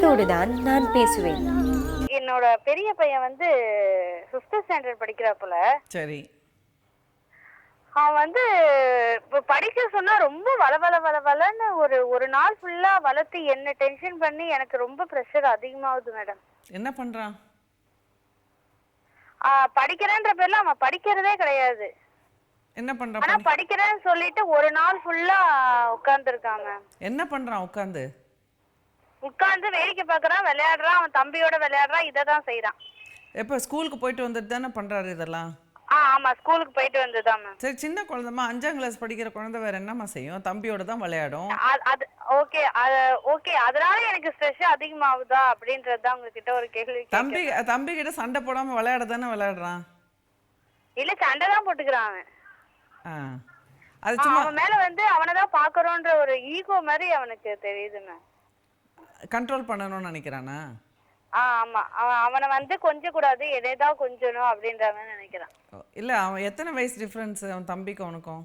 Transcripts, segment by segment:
மனதோடு தான் நான் பேசுவேன். என்னோட பெரிய பையன் வந்து ஃபிஃப்த் ஸ்டாண்டர்ட் படிக்கிறாப்புல சரி. அவன் வந்து இப்போ படிக்க சொன்னா ரொம்ப வள வள வள வளன்னு ஒரு ஒரு நாள் ஃபுல்லா வளர்த்து என்ன டென்ஷன் பண்ணி எனக்கு ரொம்ப ப்ரெஷர் அதிகமாகுது மேடம் என்ன பண்ணுறான் படிக்கிறேன்ற பேர்ல அவன் படிக்கிறதே கிடையாது. என்ன ஆனா பண்ணுறான் படிக்கிறேன்னு சொல்லிட்டு ஒரு நாள் ஃபுல்லா உட்கார்ந்துருக்கான் மேம் என்ன பண்ணுறான் உட்காந்து உட்கார்ந்து வேடிக்கை பார்க்கறான் விளையாடுறான் அவன் தம்பியோட விளையாடுறான் இதை தான் செய்யறான் எப்போ ஸ்கூலுக்கு போயிட்டு வந்துட்டு தானே பண்ணுறாரு இதெல்லாம்? ஆ ஆமா ஸ்கூலுக்கு போயிட்டு வந்துதான் மேம் சரி சின்ன குழந்தைமா அஞ்சாம் கிளாஸ் படிக்கிற குழந்தை வேற என்னம்மா செய்யும்? தம்பியோட தான் விளையாடும். அ- அது ஓகே ஓகே அதனால எனக்கு ஸ்ட்ரெஸ் அதிகமாகுதா அப்படின்றது தான் உங்ககிட்ட ஒரு கேள்வி தம்பி தம்பி கிட்ட சண்டை போடாம விளையாட தானே விளையாடுறான்? இல்ல சண்டை தான் போட்டுக்கிறான் அவன். ஆ. அது சும்மா அவன் மேல வந்து அவனை தான் பாக்குறோன்ற ஒரு ஈகோ மாதிரி அவனுக்கு தெரியுது மேம் கண்ட்ரோல் பண்ணணும்னு நினைக்கிறானா? ஆ ஆமா. அவன் அவனை வந்து கொஞ்ச கூடாது எதைதான் கொஞ்சணும் அப்படின்ற மாதிரி நினைக்கிறான். இல்ல அவன் எத்தனை வயசு டிஃப்ரென்ஸ் அவன் தம்பிக்கும் அவனுக்கும்?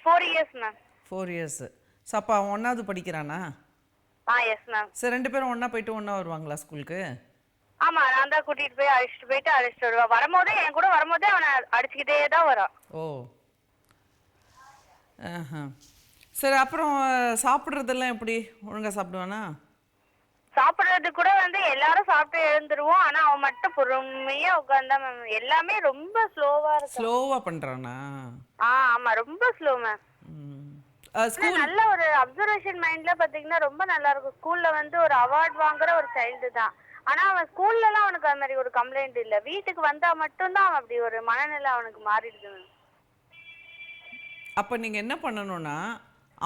Four years ma'am four years so அப்போ அவன் ஒன்றாவது படிக்கிறானா? ஆ எஸ் மேம் சரி ரெண்டு பேரும் ஒன்றா போயிட்டு ஒன்றா வருவாங்களா ஸ்கூலுக்கு ஆமா நான் தான் கூட்டிட்டு போய் அழைச்சிட்டு போயிட்டு அழைச்சிட்டு வருவேன். வரும்போதே என் கூட வரும்போதே அவனை அடிச்சுக்கிட்டே தான் வரான். ஓ. ஆஹா. சரி அப்புறம் சாப்பிட்றதெல்லாம் எப்படி? ஒழுங்கா சாப்பிடுவானா? சாப்பிடுறது கூட வந்து எல்லாரும் சாப்பிட்டு எழுந்துருவோம். ஆனா அவன் மட்டும் பொறுமையா உட்கார்ந்தா மேம் எல்லாமே ரொம்ப ஸ்லோவா இருக்கும் ஸ்லோவாக பண்ணுறானா ஆ ஆமா ரொம்ப ஸ்லோ மேம் நல்ல ஒரு அப்சர்வேஷன் மைண்ட்ல பாத்தீங்கன்னா ரொம்ப நல்லா இருக்கும். ஸ்கூல்ல வந்து ஒரு அவார்ட் வாங்குற ஒரு சைல்டு தான். ஆனா அவன் ஸ்கூல்ல எல்லாம் அவனுக்கு அந்த மாதிரி ஒரு கம்ப்ளைண்ட் இல்ல. வீட்டுக்கு வந்தா மட்டும்தான் அவன் அப்படி ஒரு மனநிலை அவனுக்கு மாறிடுது அப்போ நீங்கள் என்ன பண்ணணும்னா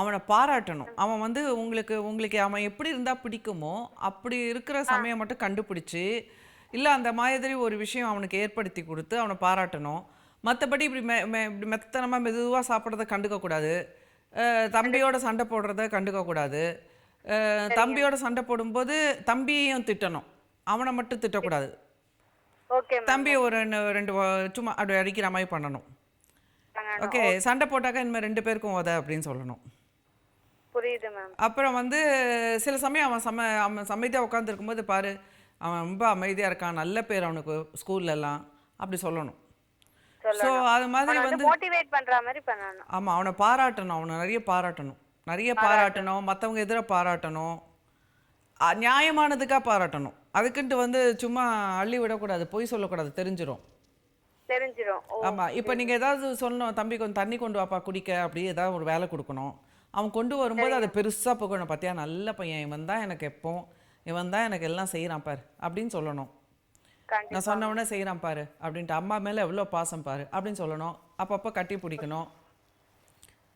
அவனை பாராட்டணும். அவன் வந்து உங்களுக்கு உங்களுக்கு அவன் எப்படி இருந்தால் பிடிக்குமோ அப்படி இருக்கிற சமயம் மட்டும் கண்டுபிடிச்சி இல்லை அந்த மாதிரி ஒரு விஷயம் அவனுக்கு ஏற்படுத்தி கொடுத்து அவனை பாராட்டணும். மற்றபடி இப்படி மெ மெ இப்படி மெத்தனமாக மெதுவாக சாப்பிட்றத கண்டுக்கக்கூடாது தம்பியோட சண்டை போடுறத கண்டுக்கக்கூடாது தம்பியோட சண்டை போடும்போது தம்பியையும் திட்டணும். அவனை மட்டும் திட்டக்கூடாது. தம்பியை ஒரு ரெண்டு சும்மா அப்படி அடிக்கிற மாதிரி பண்ணணும். ஓகே சண்டை போட்டாக்கா இனிமேல் ரெண்டு பேருக்கும் உத அப்படின்னு சொல்லணும். புரியுது மேம் அப்புறம் வந்து சில சமயம் அவன் சம அவன் அமைதியாக உட்காந்துருக்கும்போது பாரு அவன் ரொம்ப அமைதியாக இருக்கான் நல்ல பேர் அவனுக்கு ஸ்கூல்ல எல்லாம் அப்படி சொல்லணும். ஸோ அது மாதிரி வந்து மோட்டிவேட் பண்ற மாதிரி பண்ணணும். ஆமாம் அவனை பாராட்டணும் அவனை நிறைய பாராட்டணும். நிறைய பாராட்டணும். மற்றவங்க எதிர பாராட்டணும். நியாயமானதுக்காக பாராட்டணும். அதுக்குன்ட்டு வந்து சும்மா அள்ளி விடக்கூடாது பொய் சொல்லக்கூடாது தெரிஞ்சிரும். தெரிஞ்சிரும். ஓ ஆமா இப்போ நீங்க ஏதாவது சொல்லணும் தம்பி கொஞ்சம் தண்ணி கொண்டு வாப்பா குடிக்க அப்படி ஏதாவது ஒரு வேலை கொடுக்கணும். அவன் கொண்டு வரும்போது அதை பெருசா புகழணும் பார்த்தியா நல்ல பையன். இவன் தான் எனக்கு எப்போ இவன் தான் எனக்கு எல்லாம் செய்கிறான் பாரு அப்படின்னு சொல்லணும். நான் சொன்ன உடனே செய்கிறான் பாரு அப்படின்ட்டு அம்மா மேலே எவ்வளோ பாசம் பாரு அப்படின்னு சொல்லணும். அப்பப்போ கட்டி பிடிக்கணும்.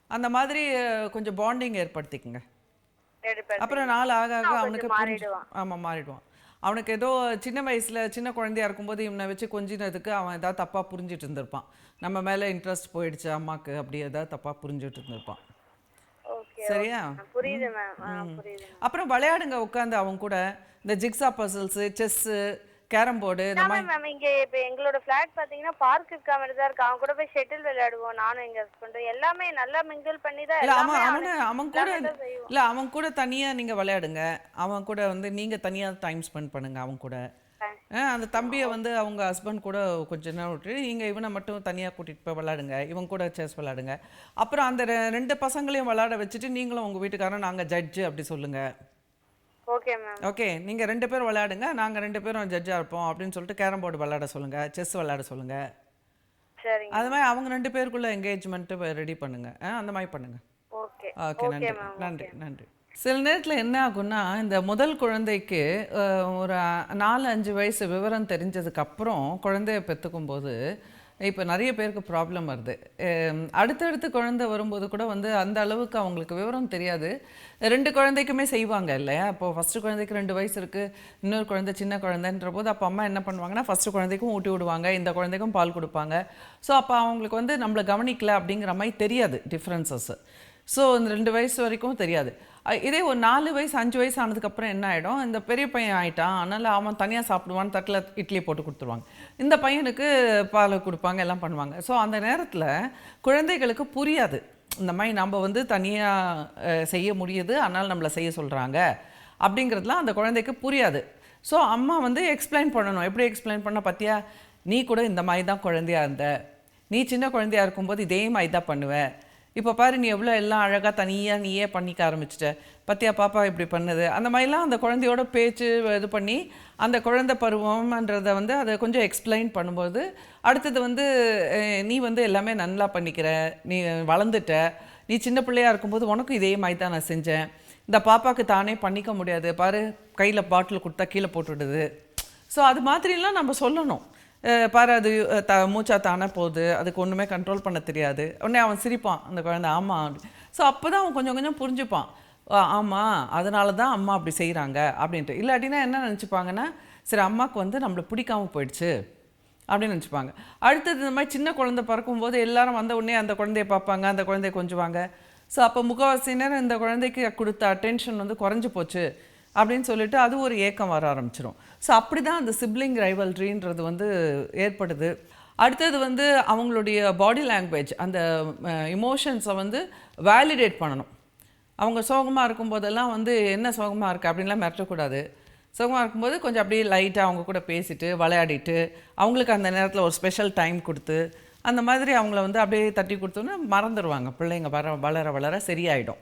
அந்த மாதிரி கொஞ்சம் பாண்டிங் ஏற்படுத்திக்கங்க. அப்புறம் நாள் ஆக ஆக அவன் அவனுக்கு புரிஞ்சு- மாறிடுவான். ஆமா மாறிடுவான். அவனுக்கு ஏதோ சின்ன வயசுல சின்ன குழந்தையா இருக்கும்போது இவனை வச்சு கொஞ்சினதுக்கு அவன் ஏதாவது தப்பா புரிஞ்சிட்டு இருந்திருப்பான். நம்ம மேல இன்ட்ரெஸ்ட் போயிடுச்சு அம்மாக்கு அப்படி ஏதாவது தப்பா புரிஞ்சிட்டு இருந்திருப்பான். சரியா? புரியுது மேம் அப்புறம் விளையாடுங்க உட்காந்து அவன் கூட. இந்த jigsaw puzzles chess carrom board இந்த மாதிரி. மேம் இங்க இப்ப எங்களோட ஃபிளாட் பாத்தீங்கன்னா பார்க் இருக்க மாதிரி தான் இருக்கு. அவன் கூட போய் ஷெட்டில் விளையாடுவோம் நானும் எங்க ஹஸ்பண்டும் எல்லாமே நல்லா மிங்கிள் பண்ணி தான் இல்ல அவன் அவனை அவன் கூட. இல்ல அவன் கூட தனியா நீங்க விளையாடுங்க. அவன் கூட வந்து நீங்க தனியா டைம் ஸ்பெண்ட் பண்ணுங்க அவன் கூட. அந்த தம்பியை வந்து அவங்க ஹஸ்பண்ட் கூட கொஞ்ச நேரம் விட்டுட்டு நீங்கள் இவனை மட்டும் தனியாக கூட்டிகிட்டு போய் விளாடுங்க இவன் கூட செஸ் விளாடுங்க அப்புறம் அந்த ரெண்டு பசங்களையும் விளாட வச்சுட்டு நீங்களும் உங்கள் வீட்டுக்காரன் நாங்கள் ஜட்ஜு அப்படி சொல்லுங்கள் ஓகே மேம் ஓகே நீங்கள் ரெண்டு பேரும் விளையாடுங்க நாங்கள் ரெண்டு பேரும் ஜட்ஜாக இருப்போம் அப்படின்னு சொல்லிட்டு கேரம் போர்டு விளையாட சொல்லுங்கள் செஸ் விளையாட சொல்லுங்கள் சரிங்க. அது மாதிரி அவங்க ரெண்டு பேருக்குள்ள என்கேஜ்மெண்ட்டு ரெடி பண்ணுங்கள் ஆ அந்த மாதிரி பண்ணுங்கள் ஓகே நன்றி. நன்றி நன்றி. சில நேரத்தில் என்ன ஆகும்னா இந்த முதல் குழந்தைக்கு ஒரு நாலு அஞ்சு வயசு விவரம் தெரிஞ்சதுக்கப்புறம் குழந்தைய பெற்றுக்கும் போது இப்போ நிறைய பேருக்கு ப்ராப்ளம் வருது. அடுத்தடுத்து குழந்தை வரும்போது கூட வந்து அந்த அளவுக்கு அவங்களுக்கு விவரம் தெரியாது. ரெண்டு குழந்தைக்குமே செய்வாங்க இல்லையா? இப்போ ஃபஸ்ட்டு குழந்தைக்கு ரெண்டு வயசு இருக்குது இன்னொரு குழந்தை சின்ன குழந்தைன்ற போது அப்போ அம்மா என்ன பண்ணுவாங்கன்னா ஃபஸ்ட்டு குழந்தைக்கும் ஊட்டி விடுவாங்க இந்த குழந்தைக்கும் பால் கொடுப்பாங்க. ஸோ அப்போ அவங்களுக்கு வந்து நம்மளை கவனிக்கல அப்படிங்கிற மாதிரி தெரியாது டிஃப்ரென்சஸ் ஸோ இந்த ரெண்டு வயசு வரைக்கும் தெரியாது. இதே ஒரு நாலு வயசு அஞ்சு வயசு ஆனதுக்கப்புறம் என்ன ஆகிடும் இந்த பெரிய பையன் ஆயிட்டான். அதனால் அவன் தனியாக சாப்பிடுவான் தட்டில் இட்லி போட்டு கொடுத்துருவாங்க. இந்த பையனுக்கு பால் கொடுப்பாங்க எல்லாம் பண்ணுவாங்க. ஸோ அந்த நேரத்தில் குழந்தைகளுக்கு புரியாது. இந்த மாதிரி நம்ம வந்து தனியாக செய்ய முடியுது அதனால் நம்மளை செய்ய சொல்கிறாங்க அப்படிங்கிறதுலாம் அந்த குழந்தைக்கு புரியாது. ஸோ அம்மா வந்து எக்ஸ்பிளைன் பண்ணணும். எப்படி எக்ஸ்பிளைன் பண்ண பார்த்தியா நீ கூட இந்த மாதிரி தான் குழந்தையா இருந்த. நீ சின்ன குழந்தையா இருக்கும்போது இதே மாதிரி தான் பண்ணுவேன் இப்போ பாரு நீ எவ்வளோ எல்லாம் அழகாக தனியாக நீயே பண்ணிக்க ஆரம்பிச்சிட்ட. பத்தியா பாப்பா இப்படி பண்ணுது. அந்த மாதிரிலாம் அந்த குழந்தையோட பேச்சு இது பண்ணி அந்த குழந்தை பருவம்ன்றதை வந்து அதை கொஞ்சம் எக்ஸ்பிளைன் பண்ணும்போது அடுத்தது வந்து நீ வந்து எல்லாமே நல்லா பண்ணிக்கிற நீ வளர்ந்துட்ட. நீ சின்ன பிள்ளையா இருக்கும்போது உனக்கும் இதே மாதிரி தான் நான் செஞ்சேன். இந்த பாப்பாவுக்கு தானே பண்ணிக்க முடியாது. பாரு கையில் பாட்டில் கொடுத்தா கீழே போட்டுவிடுது. ஸோ அது மாதிரிலாம் நம்ம சொல்லணும். பாரு அது த மூச்சா தானே போகுது. அதுக்கு ஒன்றுமே கண்ட்ரோல் பண்ண தெரியாது. உடனே அவன் சிரிப்பான் அந்த குழந்தை ஆமாம் ஸோ அப்போ தான் அவன் கொஞ்சம் கொஞ்சம் புரிஞ்சுப்பான். ஆமாம் அதனால தான் அம்மா அப்படி செய்கிறாங்க அப்படின்ட்டு. இல்லாட்டினா என்ன நினச்சிப்பாங்கன்னா சரி அம்மாவுக்கு வந்து நம்மளை பிடிக்காம போயிடுச்சு அப்படின்னு நினச்சிப்பாங்க. அடுத்தது இந்த மாதிரி சின்ன குழந்தை பிறக்கும்போது எல்லாரும் வந்த உடனே அந்த குழந்தைய பார்ப்பாங்க அந்த குழந்தைய கொஞ்சுவாங்க. ஸோ அப்போ முக்கால்வாசி நேரம் இந்த குழந்தைக்கு கொடுத்த அட்டென்ஷன் வந்து குறைஞ்சி போச்சு. அப்படின்னு சொல்லிட்டு அது ஒரு ஏக்கம் வர ஆரம்பிச்சிடும் ஸோ அப்படி தான் அந்த சிப்ளிங் ரைவல்ரின்றது வந்து ஏற்படுது. அடுத்தது வந்து அவங்களுடைய பாடி லாங்குவேஜ் அந்த இமோஷன்ஸை வந்து வேலிடேட் பண்ணணும். அவங்க சோகமாக இருக்கும்போதெல்லாம் வந்து என்ன சோகமாக இருக்குது அப்படின்லாம் மிரட்டக்கூடாது. சோகமாக இருக்கும்போது கொஞ்சம் அப்படியே லைட்டாக அவங்க கூட பேசிட்டு விளையாடிட்டு அவங்களுக்கு அந்த நேரத்தில் ஒரு ஸ்பெஷல் டைம் கொடுத்து அந்த மாதிரி அவங்கள வந்து அப்படியே தட்டி கொடுத்தோன்னே மறந்துடுவாங்க பிள்ளைங்க வர வளர வளர சரியாயிடும்.